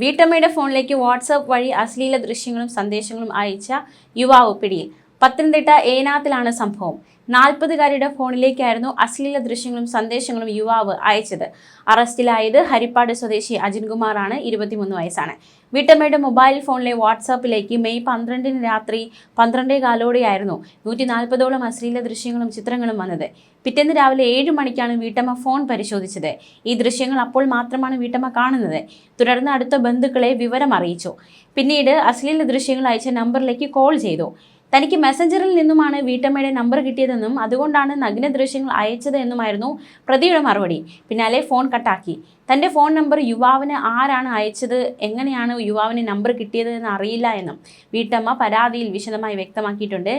വീട്ടമ്മയുടെ ഫോണിലേക്ക് വാട്സാപ്പ് വഴി അശ്ലീല ദൃശ്യങ്ങളും സന്ദേശങ്ങളും അയച്ച യുവാവ് പിടിയിൽ. പത്തനംതിട്ട ഏനാത്തിലാണ് സംഭവം. നാൽപ്പതുകാരിയുടെ ഫോണിലേക്കായിരുന്നു അശ്ലീല ദൃശ്യങ്ങളും സന്ദേശങ്ങളും യുവാവ് അയച്ചത്. അറസ്റ്റിലായത് ഹരിപ്പാട് സ്വദേശി അജിൻകുമാറാണ്. ഇരുപത്തിമൂന്ന് വയസ്സാണ്. വീട്ടമ്മയുടെ മൊബൈൽ ഫോണിലെ വാട്സാപ്പിലേക്ക് മെയ് പന്ത്രണ്ടിന് രാത്രി പന്ത്രണ്ടേ കാലോടെയായിരുന്നു നൂറ്റി നാൽപ്പതോളം അശ്ലീല ദൃശ്യങ്ങളും ചിത്രങ്ങളും വന്നത്. പിറ്റേന്ന് രാവിലെ ഏഴ് മണിക്കാണ് വീട്ടമ്മ ഫോൺ പരിശോധിച്ചത്. ഈ ദൃശ്യങ്ങൾ അപ്പോൾ മാത്രമാണ് വീട്ടമ്മ കാണുന്നത്. തുടർന്ന് അടുത്ത ബന്ധുക്കളെ വിവരം അറിയിച്ചു. പിന്നീട് അശ്ലീല ദൃശ്യങ്ങൾ അയച്ച നമ്പറിലേക്ക് കോൾ ചെയ്തു. തനിക്ക് മെസ്സഞ്ചറിൽ നിന്നുമാണ് വീട്ടമ്മയുടെ നമ്പർ കിട്ടിയതെന്നും അതുകൊണ്ടാണ് നഗ്ന ദൃശ്യങ്ങൾ അയച്ചത് എന്നുമായിരുന്നു പ്രതിയുടെ മറുപടി. പിന്നാലെ ഫോൺ കട്ടാക്കി തന്റെ ഫോൺ നമ്പർ യുവാവിന് ആരാണ് അയച്ചത്? എങ്ങനെയാണ് യുവാവിന് നമ്പർ കിട്ടിയത് എന്ന് അറിയില്ല എന്നും വീട്ടമ്മ പരാതിയിൽ വിശദമായി വ്യക്തമാക്കിയിട്ടുണ്ട്.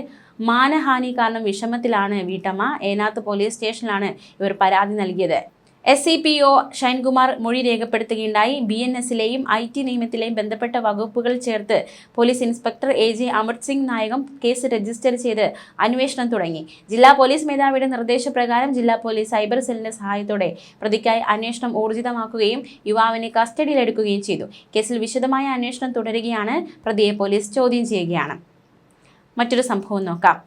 മാനഹാനി കാരണം വിഷമത്തിലാണ് വീട്ടമ്മ. ഏനാത്ത് പോലീസ് സ്റ്റേഷനിലാണ് ഇവർ പരാതി നൽകിയത്. S C P O Shinekumar മൊഴി രേഖപ്പെടുത്തുകയുണ്ടായി. ബി എൻ എസിലെയും ഐ ടി നിയമത്തിലെയും ബന്ധപ്പെട്ട വകുപ്പുകൾ ചേർത്ത് police inspector A J Amrit Singh നായകം case register ചെയ്ത് അന്വേഷണം തുടങ്ങി. ജില്ലാ പോലീസ് മേധാവിയുടെ നിർദ്ദേശപ്രകാരം ജില്ലാ പോലീസ് സൈബർ സെല്ലിന്റെ സഹായത്തോടെ പ്രതിക്കായി അന്വേഷണം ഊർജിതമാക്കുകയും യുവാവിനെ കസ്റ്റഡിയിലെടുക്കുകയും ചെയ്തു. കേസിൽ വിശദമായ അന്വേഷണം തുടരുകയാണ് പ്രതിയെ പോലീസ് ചോദ്യം ചെയ്യുകയാണ്. മറ്റൊരു സംഭവം നോക്കാം.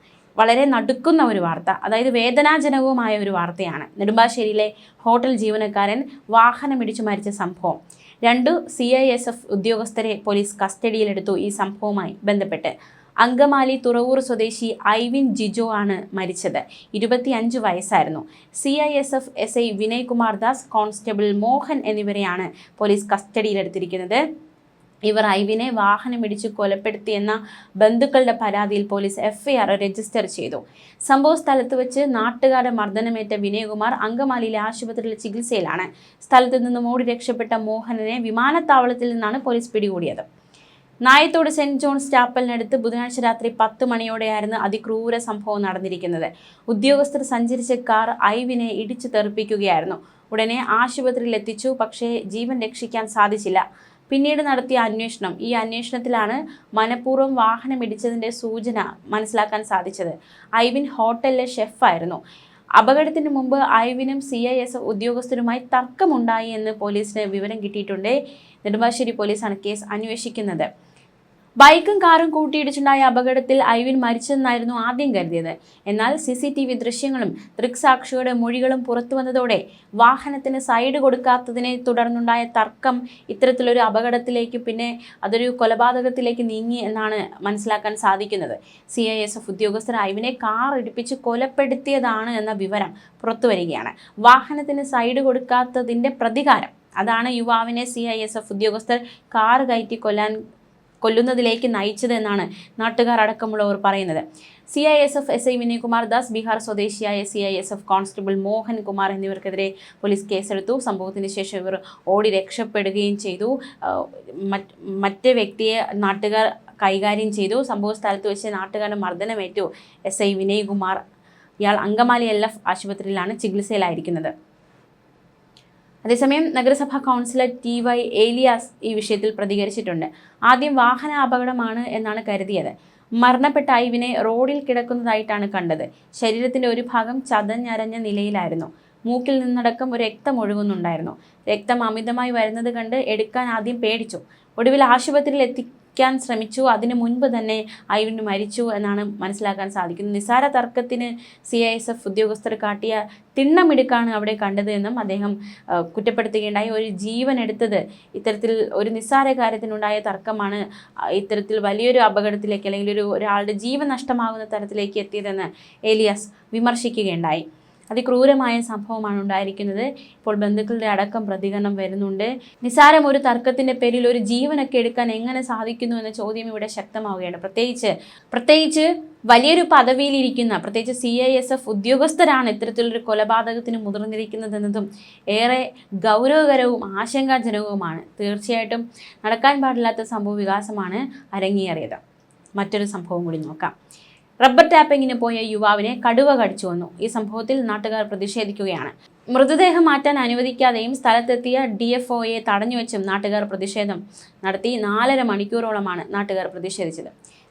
വളരെ നടുക്കുന്ന ഒരു വാർത്ത അതായത് വേദനാജനകവുമായ ഒരു വാർത്തയാണ്. നെടുമ്പാശ്ശേരിയിലെ ഹോട്ടൽ ജീവനക്കാരൻ വാഹനമിടിച്ചു മരിച്ച സംഭവം. രണ്ടു സി ഐ എസ് എഫ് ഉദ്യോഗസ്ഥരെ പോലീസ് കസ്റ്റഡിയിലെടുത്തു ഈ സംഭവവുമായി ബന്ധപ്പെട്ട്. അങ്കമാലി തുറവൂർ സ്വദേശി ഐവിൻ ജിജോ ആണ് മരിച്ചത്. ഇരുപത്തിയഞ്ച് വയസ്സായിരുന്നു. C I S F S I Vinay Kumar Das constable Mohan എന്നിവരെയാണ് പോലീസ് കസ്റ്റഡിയിലെടുത്തിരിക്കുന്നത്. ഇവർ ഐവിനെ വാഹനമിടിച്ച് കൊലപ്പെടുത്തിയെന്ന ബന്ധുക്കളുടെ പരാതിയിൽ പോലീസ് എഫ്ഐആർ രജിസ്റ്റർ ചെയ്തു. സംഭവ സ്ഥലത്ത് വെച്ച് നാട്ടുകാരുടെ മർദ്ദനമേറ്റ വിനയകുമാർ അങ്കമാലിയിലെ ആശുപത്രിയിൽ ചികിത്സയിലാണ്. സ്ഥലത്ത് നിന്നും ഓടി രക്ഷപ്പെട്ട മോഹനനെ വിമാനത്താവളത്തിൽ നിന്നാണ് പോലീസ് പിടികൂടിയത്. നായത്തോട് സെന്റ് ജോൺസ് ചാപ്പലിനടുത്ത് ബുധനാഴ്ച രാത്രി പത്ത് മണിയോടെയായിരുന്നു അതിക്രൂര സംഭവം നടന്നിരിക്കുന്നത്. ഉദ്യോഗസ്ഥർ സഞ്ചരിച്ച കാർ ഐവിനെ ഇടിച്ചു തെറിപ്പിക്കുകയായിരുന്നു. ഉടനെ ആശുപത്രിയിൽ എത്തിച്ചു പക്ഷേ ജീവൻ രക്ഷിക്കാൻ സാധിച്ചില്ല. പിന്നീട് നടത്തിയ അന്വേഷണം. ഈ അന്വേഷണത്തിലാണ് മനഃപൂർവം വാഹനം ഇടിച്ചതിന്റെ സൂചന മനസ്സിലാക്കാൻ സാധിച്ചത്. ഐവിൻ ഹോട്ടലിലെ ഷെഫായിരുന്നു. അപകടത്തിന് മുമ്പ് ഐവിനും സി ഐ എസ് ഉദ്യോഗസ്ഥരുമായി തർക്കമുണ്ടായി എന്ന് പോലീസിന് വിവരം കിട്ടിയിട്ടുണ്ട്. നെടുമ്പാശ്ശേരി പോലീസാണ് കേസ് അന്വേഷിക്കുന്നത്. ബൈക്കും കാറും കൂട്ടിയിടിച്ചുണ്ടായ അപകടത്തിൽ ഐവിൻ മരിച്ചെന്നായിരുന്നു ആദ്യം കരുതിയത്. എന്നാൽ സി സി ടി വി ദൃശ്യങ്ങളും ദൃക്സാക്ഷിയുടെ മൊഴികളും പുറത്തു വന്നതോടെ വാഹനത്തിന് സൈഡ് കൊടുക്കാത്തതിനെ തുടർന്നുണ്ടായ തർക്കം ഇത്തരത്തിലൊരു അപകടത്തിലേക്ക് പിന്നെ അതൊരു കൊലപാതകത്തിലേക്ക് നീങ്ങി എന്നാണ് മനസ്സിലാക്കാൻ സാധിക്കുന്നത്. സി ഐ എസ് എഫ് ഉദ്യോഗസ്ഥർ ഐവിനെ കാർ ഇടിപ്പിച്ച് കൊലപ്പെടുത്തിയതാണ് എന്ന വിവരം പുറത്തു വരികയാണ്. വാഹനത്തിന് സൈഡ് കൊടുക്കാത്തതിന്റെ പ്രതികാരം. അതാണ് യുവാവിനെ സി ഐ എസ് എഫ് ഉദ്യോഗസ്ഥർ കാർ കയറ്റി കൊല്ലാൻ കൊല്ലുന്നതിലേക്ക് നയിച്ചത് എന്നാണ് നാട്ടുകാർ അടക്കമുള്ളവർ പറയുന്നത്. C I S F S I Vinayakumar Das Bihar സ്വദേശിയായ C I S F constable Mohan Kumar എന്നിവർക്കെതിരെ police കേസെടുത്തു. സംഭവത്തിന് ശേഷം ഇവർ ഓടി രക്ഷപ്പെടുകയും ചെയ്തു. മറ്റ് വ്യക്തിയെ നാട്ടുകാർ കൈകാര്യം ചെയ്തു. സംഭവ സ്ഥലത്ത് വെച്ച് നാട്ടുകാരുടെ മർദ്ദനമേറ്റു എസ് ഐ വിനയകുമാർ. ഇയാൾ അങ്കമാലി എൽ എഫ് ആശുപത്രിയിലാണ് ചികിത്സയിലായിരിക്കുന്നത്. അതേസമയം നഗരസഭാ കൗൺസിലർ ടി വൈ ഏലിയാസ് ഈ വിഷയത്തിൽ പ്രതികരിച്ചിട്ടുണ്ട്. ആദ്യം വാഹന അപകടമാണ് എന്നാണ് കരുതിയത്. മരണപ്പെട്ട ഐവിനെ റോഡിൽ കിടക്കുന്നതായിട്ടാണ് കണ്ടത്. ശരീരത്തിന്റെ ഒരു ഭാഗം ചതഞ്ഞരഞ്ഞ നിലയിലായിരുന്നു. മൂക്കിൽ നിന്നടക്കം ഒരു രക്തം ഒഴുകുന്നുണ്ടായിരുന്നു. രക്തം അമിതമായി വരുന്നത് കണ്ട് എടുക്കാൻ ആദ്യം പേടിച്ചു. ഒടുവിൽ ആശുപത്രിയിൽ എത്തിക്കാൻ ശ്രമിച്ചു. അതിനു മുൻപ് തന്നെ ഐവിന് മരിച്ചു എന്നാണ് മനസ്സിലാക്കാൻ സാധിക്കുന്നത്. നിസാര തർക്കത്തിന് സി ഐ എസ് എഫ് ഉദ്യോഗസ്ഥർ കാട്ടിയ തിണ്ണമിടുക്കാണ് അവിടെ കണ്ടത് എന്നും അദ്ദേഹം കുറ്റപ്പെടുത്തുകയുണ്ടായി. ഒരു ജീവൻ എടുത്തത് ഇത്തരത്തിൽ ഒരു നിസ്സാര കാര്യത്തിനുണ്ടായ തർക്കമാണ് ഇത്തരത്തിൽ വലിയൊരു അപകടത്തിലേക്ക് അല്ലെങ്കിൽ ഒരു ഒരാളുടെ ജീവൻ നഷ്ടമാകുന്ന തരത്തിലേക്ക് എത്തിയതെന്ന് ഏലിയാസ് വിമർശിക്കുകയുണ്ടായി. അതിക്രൂരമായ സംഭവമാണ് ഉണ്ടായിരിക്കുന്നത്. ഇപ്പോൾ ബന്ധുക്കളുടെ അടക്കം പ്രതികരണം വരുന്നുണ്ട്. നിസാരം ഒരു തർക്കത്തിന്റെ പേരിൽ ഒരു ജീവനൊക്കെ എടുക്കാൻ എങ്ങനെ സാധിക്കുന്നു എന്ന ചോദ്യം ഇവിടെ ശക്തമാവുകയാണ്. പ്രത്യേകിച്ച് പ്രത്യേകിച്ച് വലിയൊരു പദവിയിലിരിക്കുന്ന പ്രത്യേകിച്ച് സി ഐ എസ് എഫ് ഉദ്യോഗസ്ഥരാണ് ഇത്തരത്തിലൊരു കൊലപാതകത്തിന് മുതിർന്നിരിക്കുന്നതെന്നതും ഏറെ ഗൗരവകരവും ആശങ്കാജനകവുമാണ്. തീർച്ചയായിട്ടും നടക്കാൻ പാടില്ലാത്ത സംഭവ വികാസമാണ് അരങ്ങേറിയത്. മറ്റൊരു സംഭവം കൂടി നോക്കാം. റബ്ബർ ടാപ്പിങ്ങിന് പോയ യുവാവിനെ കടുവ കടിച്ചു വന്നു. ഈ സംഭവത്തിൽ നാട്ടുകാർ പ്രതിഷേധിക്കുകയാണ്. മൃതദേഹം മാറ്റാൻ അനുവദിക്കാതെയും സ്ഥലത്തെത്തിയ ഡി എഫ് ഒയെ തടഞ്ഞുവെച്ചും നാട്ടുകാർ പ്രതിഷേധം നടത്തി നാലര മണിക്കൂറോളമാണ് നാട്ടുകാർ പ്രതിഷേധിച്ചത്.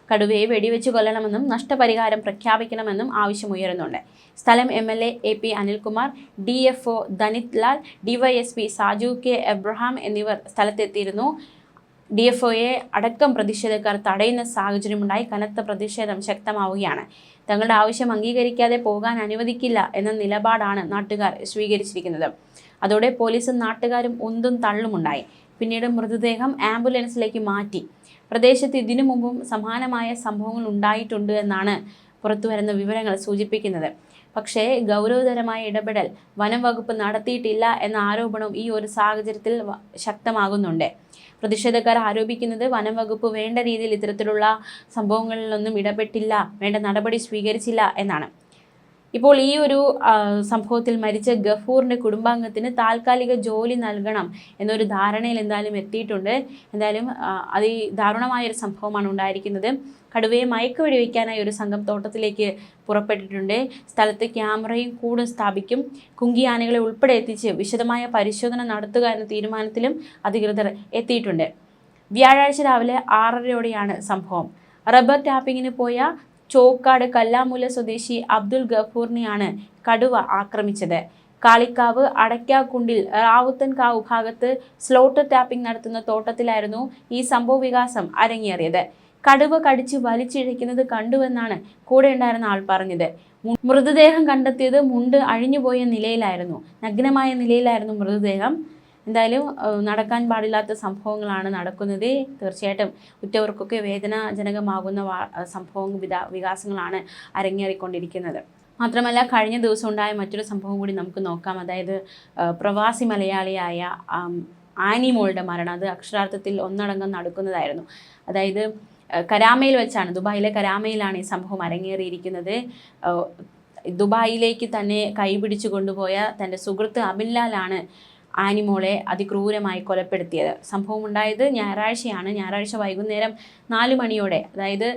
കടുവയെ വെടിവെച്ച് കൊല്ലണമെന്നും നഷ്ടപരിഹാരം പ്രഖ്യാപിക്കണമെന്നും ആവശ്യമുയരുന്നുണ്ട്. സ്ഥലം M L A A P Anilkumar D F O Dhanith Lal DYSP Saju K Abraham എന്നിവർ സ്ഥലത്തെത്തിയിരുന്നു. ഡി എഫ് ഒയെ അടക്കം പ്രതിഷേധക്കാർ തടയുന്ന സാഹചര്യമുണ്ടായി. കനത്ത പ്രതിഷേധം ശക്തമാവുകയാണ്. തങ്ങളുടെ ആവശ്യം അംഗീകരിക്കാതെ പോകാൻ അനുവദിക്കില്ല എന്ന നിലപാടാണ് നാട്ടുകാർ സ്വീകരിച്ചിരിക്കുന്നത്. അതോടെ പോലീസും നാട്ടുകാരും ഒന്നും തള്ളുമുണ്ടായി. പിന്നീട് മൃതദേഹം ആംബുലൻസിലേക്ക് മാറ്റി. പ്രദേശത്ത് ഇതിനു മുമ്പും സമാനമായ സംഭവങ്ങൾ ഉണ്ടായിട്ടുണ്ട് എന്നാണ് പുറത്തുവരുന്ന വിവരങ്ങൾ സൂചിപ്പിക്കുന്നത്. പക്ഷേ ഗൗരവതരമായ ഇടപെടൽ വനം വകുപ്പ് നടത്തിയിട്ടില്ല എന്ന ആരോപണം ഈ ഒരു സാഹചര്യത്തിൽ ശക്തമാകുന്നുണ്ട്. പ്രതിഷേധക്കാർ ആരോപിക്കുന്നത് വനം വകുപ്പ് വേണ്ട രീതിയിൽ ഇത്തരത്തിലുള്ള സംഭവങ്ങളിലൊന്നും ഇടപെട്ടില്ല വേണ്ട നടപടി സ്വീകരിച്ചില്ല എന്നാണ്. ഇപ്പോൾ ഈ ഒരു സംഭവത്തിൽ മരിച്ച ഗഫൂറിന്റെ കുടുംബാംഗത്തിന് താൽക്കാലിക ജോലി നൽകണം എന്നൊരു ധാരണയിൽ എന്തായാലും എത്തിയിട്ടുണ്ട്. എന്തായാലും അതി ദാരുണമായ ഒരു സംഭവമാണ് ഉണ്ടായിരിക്കുന്നത്. കടുവയെ മയക്കുവെടി വയ്ക്കാനായി ഒരു സംഘം തോട്ടത്തിലേക്ക് പുറപ്പെട്ടിട്ടുണ്ട്. സ്ഥലത്ത് ക്യാമറയും കൂടും സ്ഥാപിക്കും. കുങ്കിയാനകളെ ഉൾപ്പെടെ എത്തിച്ച് വിശദമായ പരിശോധന നടത്തുക എന്ന തീരുമാനത്തിലും അധികൃതർ എത്തിയിട്ടുണ്ട്. വ്യാഴാഴ്ച രാവിലെ ആറരയോടെയാണ് സംഭവം. റബ്ബർ ടാപ്പിങ്ങിന് പോയ ചോക്കാട് കല്ലാമൂല സ്വദേശി അബ്ദുൾ ഗഫൂറിനെയാണ് കടുവ ആക്രമിച്ചത്. കാളിക്കാവ് അടയ്ക്കാക്കുണ്ടിൽ റാവുത്തൻകാവ് ഭാഗത്ത് സ്ലോട്ട് ടാപ്പിംഗ് നടത്തുന്ന തോട്ടത്തിലായിരുന്നു ഈ സംഭവ വികാസം അരങ്ങേറിയത്. കടുവ കടിച്ച് വലിച്ചിഴയ്ക്കുന്നത് കണ്ടുവെന്നാണ് കൂടെ ഉണ്ടായിരുന്ന ആൾ പറഞ്ഞത്. മൃതദേഹം കണ്ടെത്തിയത് മുണ്ട് അഴിഞ്ഞുപോയ നിലയിലായിരുന്നു. നഗ്നമായ നിലയിലായിരുന്നു മൃതദേഹം. എന്തായാലും നടക്കാൻ പാടില്ലാത്ത സംഭവങ്ങളാണ് നടക്കുന്നത്. തീർച്ചയായിട്ടും ഉറ്റവർക്കൊക്കെ വേദനാജനകമാകുന്ന സംഭവങ്ങൾ സംഭവം വികാസങ്ങളാണ് അരങ്ങേറിക്കൊണ്ടിരിക്കുന്നത്. മാത്രമല്ല കഴിഞ്ഞ ദിവസം ഉണ്ടായ മറ്റൊരു സംഭവം കൂടി നമുക്ക് നോക്കാം. അതായത് പ്രവാസി മലയാളിയായ ആനിമോളുടെ ആനി മോളുടെ മരണം. അത് അക്ഷരാർത്ഥത്തിൽ ഒന്നടങ്കം നടക്കുന്നതായിരുന്നു. അതായത് കരാമയിൽ വെച്ചാണ് ദുബായിലെ കരാമയിലാണ് ഈ സംഭവം അരങ്ങേറിയിരിക്കുന്നത്. ദുബായിലേക്ക് തന്നെ കൈപിടിച്ചു കൊണ്ടുപോയ തന്റെ സുഹൃത്ത് അബിൻലാലാണ് ആനിമോളെ അതിക്രൂരമായി കൊലപ്പെടുത്തിയത്. സംഭവം ഉണ്ടായത് ഞായറാഴ്ചയാണ്. ഞായറാഴ്ച വൈകുന്നേരം നാല് മണിയോടെ. അതായത്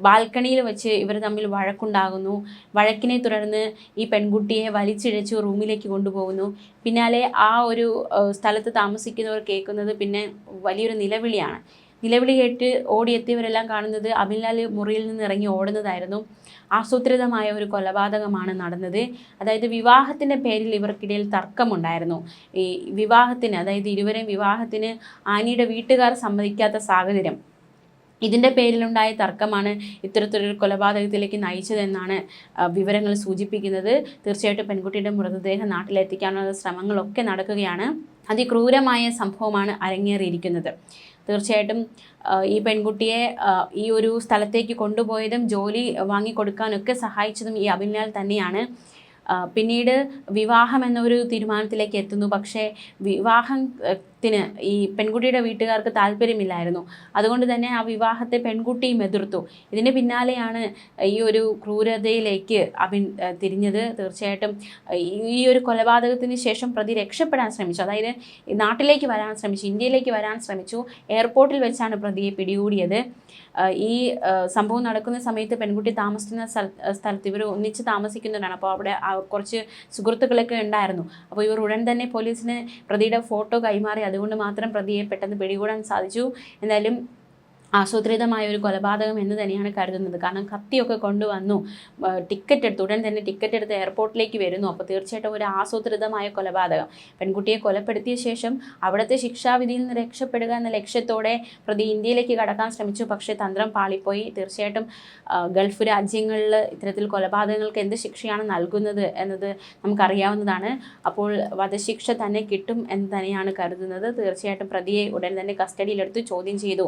ബാൽക്കണിയിൽ വെച്ച് ഇവർ തമ്മിൽ വഴക്കുണ്ടാകുന്നു. വഴക്കിനെ തുടർന്ന് ഈ പെൺകുട്ടിയെ വലിച്ചിഴച്ച് റൂമിലേക്ക് കൊണ്ടുപോകുന്നു. പിന്നാലെ ആ ഒരു സ്ഥലത്ത് താമസിക്കുന്നവർ കേൾക്കുന്നത് പിന്നെ വലിയൊരു നിലവിളിയാണ്. നിലവിളി കേട്ട് ഓടിയെത്തിയവരെല്ലാം കാണുന്നത് അമിൽലാൽ മുറിയിൽ നിന്ന് ഇറങ്ങി ഓടുന്നതായിരുന്നു. ആസൂത്രിതമായ ഒരു കൊലപാതകമാണ് നടന്നത്. അതായത് വിവാഹത്തിന്റെ പേരിൽ ഇവർക്കിടയിൽ തർക്കമുണ്ടായിരുന്നു. ഈ വിവാഹത്തിന് അതായത് ഇരുവരെയും വിവാഹത്തിന് ആനിയുടെ വീട്ടുകാർ സമ്മതിക്കാത്ത സാഹചര്യം. ഇതിന്റെ പേരിലുണ്ടായ തർക്കമാണ് ഇത്തരത്തിലൊരു കൊലപാതകത്തിലേക്ക് നയിച്ചതെന്നാണ് വിവരങ്ങൾ സൂചിപ്പിക്കുന്നത്. തീർച്ചയായിട്ടും പെൺകുട്ടിയുടെ മൃതദേഹം നാട്ടിലെത്തിക്കാനുള്ള ശ്രമങ്ങളൊക്കെ നടക്കുകയാണ്. അതിക്രൂരമായ സംഭവമാണ് അരങ്ങേറിയിരിക്കുന്നത്. തീർച്ചയായിട്ടും ഈ പെൺകുട്ടിയെ ഈ ഒരു സ്ഥലത്തേക്ക് കൊണ്ടുപോയതും ജോലി വാങ്ങിക്കൊടുക്കാനൊക്കെ സഹായിച്ചതും ഈ അഭിനയാൽ തന്നെയാണ്. പിന്നീട് വിവാഹം എന്നൊരു തീരുമാനത്തിലേക്ക് എത്തുന്നു. പക്ഷേ വിവാഹത്തിന് ഈ പെൺകുട്ടിയുടെ വീട്ടുകാർക്ക് താല്പര്യമില്ലായിരുന്നു. അതുകൊണ്ട് തന്നെ ആ വിവാഹത്തെ പെൺകുട്ടിയും എതിർത്തു. ഇതിന് പിന്നാലെയാണ് ഈ ഒരു ക്രൂരതയിലേക്ക് അഭിൻ തിരിഞ്ഞത്. തീർച്ചയായിട്ടും ഈ- ഒരു കൊലപാതകത്തിന് ശേഷം പ്രതി രക്ഷപ്പെടാൻ ശ്രമിച്ചു. അതായത് നാട്ടിലേക്ക് വരാൻ ശ്രമിച്ചു ഇന്ത്യയിലേക്ക് വരാൻ ശ്രമിച്ചു. എയർപോർട്ടിൽ വെച്ചാണ് പ്രതിയെ പിടികൂടിയത്. ഈ സംഭവം നടക്കുന്ന സമയത്ത് പെൺകുട്ടി താമസിക്കുന്ന സ്ഥല സ്ഥലത്ത് ഇവർ ഒന്നിച്ച് താമസിക്കുന്നവരാണ്. അപ്പോൾ അവിടെ കുറച്ച് സുഹൃത്തുക്കളൊക്കെ ഉണ്ടായിരുന്നു. അപ്പോൾ ഇവർ ഉടൻ തന്നെ പോലീസിന് പ്രതിയുടെ ഫോട്ടോ കൈമാറി. അതുകൊണ്ട് മാത്രം പ്രതിയെ പെട്ടെന്ന് പിടികൂടാൻ സാധിച്ചു. എന്തായാലും ആസൂത്രിതമായ ഒരു കൊലപാതകം എന്ന് തന്നെയാണ് കരുതുന്നത്. കാരണം കത്തിയൊക്കെ കൊണ്ടുവന്നു. ടിക്കറ്റ് എടുത്ത് ഉടൻ തന്നെ ടിക്കറ്റ് എടുത്ത് എയർപോർട്ടിലേക്ക് വരുന്നു. അപ്പോൾ തീർച്ചയായിട്ടും ഒരു ആസൂത്രിതമായ കൊലപാതകം. പെൺകുട്ടിയെ കൊലപ്പെടുത്തിയ ശേഷം അവിടുത്തെ ശിക്ഷാവിധിയിൽ നിന്ന് രക്ഷപ്പെടുക എന്ന ലക്ഷ്യത്തോടെ പ്രതി ഇന്ത്യയിലേക്ക് കടക്കാൻ ശ്രമിച്ചു. പക്ഷേ തന്ത്രം പാളിപ്പോയി. തീർച്ചയായിട്ടും ഗൾഫ് രാജ്യങ്ങളിൽ ഇത്തരത്തിൽ കൊലപാതകങ്ങൾക്ക് എന്ത് ശിക്ഷയാണ് നൽകുന്നത് എന്നത് നമുക്കറിയാവുന്നതാണ്. അപ്പോൾ വധശിക്ഷ തന്നെ കിട്ടും എന്ന് തന്നെയാണ് കരുതുന്നത്. തീർച്ചയായിട്ടും പ്രതിയെ ഉടൻ തന്നെ കസ്റ്റഡിയിലെടുത്ത് ചോദ്യം ചെയ്തു.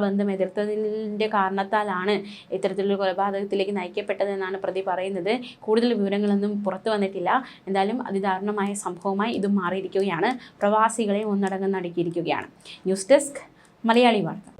വിവാഹബന്ധം എതിർത്തതിന്റെ കാരണത്താലാണ് ഇത്തരത്തിലൊരു കൊലപാതകത്തിലേക്ക് നയിക്കപ്പെട്ടതെന്നാണ് പ്രതി പറയുന്നത്. കൂടുതൽ വിവരങ്ങളൊന്നും പുറത്തു വന്നിട്ടില്ല. എന്തായാലും അതിദാരുണമായ സംഭവമായി ഇത് മാറിയിരിക്കുകയാണ്. പ്രവാസികളെ ഒന്നടങ്കം നടുക്കിയിരിക്കുകയാണ്. ന്യൂസ് ഡെസ്ക് മലയാളി വാർത്ത.